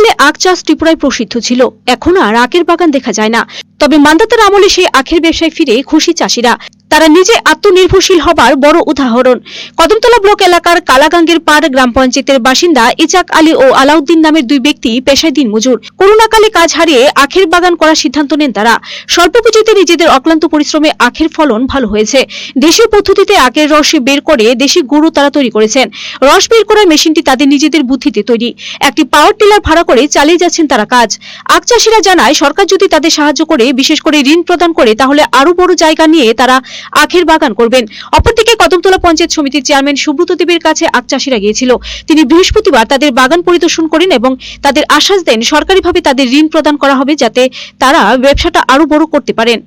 কালে আখ চাষ ত্রিপুরায় প্রসিদ্ধ ছিল। এখন আর আখের বাগান দেখা যায় না। তবে মান্দাতার আমলে সেই আখের ব্যবসায় ফিরে খুশি চাষিরা। তারা নিজে আত্মনির্ভরশীল হবার বড় উদাহরণ। কদমতলা ব্লক এলাকার কালাগাঙ্গের পাড় গ্রাম পঞ্চায়েতের বাসিন্দা ইচাক আলী ও আলাউদ্দিন নামের দুই ব্যক্তি পেশায় দিন মজুর করোনাকালে কাজ হারিয়ে আখের বাগান করার সিদ্ধান্ত নেন তারা। স্বল্প পুঁজিতে নিজেদের অক্লান্ত পরিশ্রমে আখের ফলন ভালো হয়েছে। দেশীয় পদ্ধতিতে আখের রস বের করে দেশি গুঁড়ো তারা তৈরি করেছেন। রস বের করার মেশিনটি তাদের নিজেদের বুদ্ধিতে তৈরি। একটি পাওয়ার টিলার ভাড়া করে চালিয়ে যাচ্ছেন তারা কাজ। আখ চাষিরা জানায়, সরকার যদি তাদের সাহায্য করে, বিশেষ করে ঋণ প্রদান করে, তাহলে আরও বড় জায়গা নিয়ে তারা আখের বাগান করবেন। অপরদিকে কদমতলা পঞ্চায়েত সমিতির চেয়ারম্যান সুব্রত দেবের কাছে আখ চাষিরা গিয়েছিল। তিনি বৃহস্পতিবার তাদের বাগান পরিদর্শন করেন এবং তাদের আশ্বাস দেন সরকারিভাবে তাদের ঋণ প্রদান করা হবে যাতে তারা ব্যবসাটা আরও বড় করতে পারেন।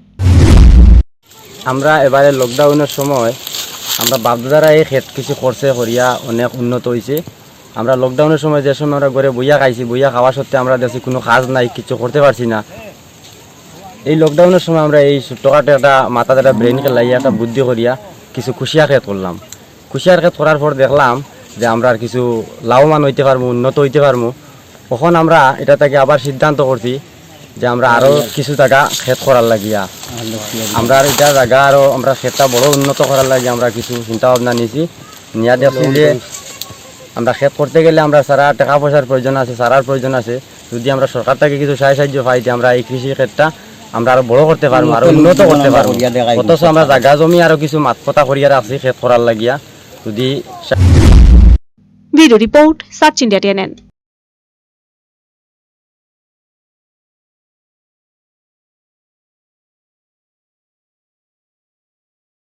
আমরা এবারে লকডাউনের সময় আমরা বাপদাদারা এই ক্ষেত কিছু করছে করিয়া অনেক উন্নত হয়েছে আমরা লকডাউনের সময় যে সময় আমরা ঘরে বইয়া খাইছি, বইয়া খাওয়া সত্ত্বে আমরা দেখছি কোনো কাজ নাই, কিছু করতে পারছি না। এই লকডাউনের সময় আমরা এই টকাটা একটা মাথাতে একটা ব্রেনকে লাইয়া একটা বুদ্ধি করিয়া কিছু খুশিয়া ক্ষেত করলাম। খুশিয়ার ক্ষেত করার পর দেখলাম যে আমরা আর কিছু লাভবান হইতে পারব, উন্নত হইতে পারব। তখন আমরা এটা থেকে আবার সিদ্ধান্ত করছি যে আমরা আরও কিছু টাকা ক্ষেত করার লাগিয়া। আমরা আর এটা জায়গা আরও আমরা ক্ষেতটা বড় উন্নত করার লাগে আমরা কিছু চিন্তা ভাবনা নিয়েছি। নিয়া দেখছি যে আমরা ক্ষেত করতে গেলে আমরা সারা টাকা পয়সার প্রয়োজন আছে, সারার প্রয়োজন আছে। যদি আমরা সরকার থেকে কিছু সাহায্য সাহায্য পাই যে আমরা এই কৃষি ক্ষেতটা আমরা আরও বড় করতে পারব আরও উন্নত করতে পারব। অথচ আমরা জায়গা জমি আরও কিছু মাত কথা করিয়ার আছি শেষ করার লাগিয়া। যদি bureau report search India TNN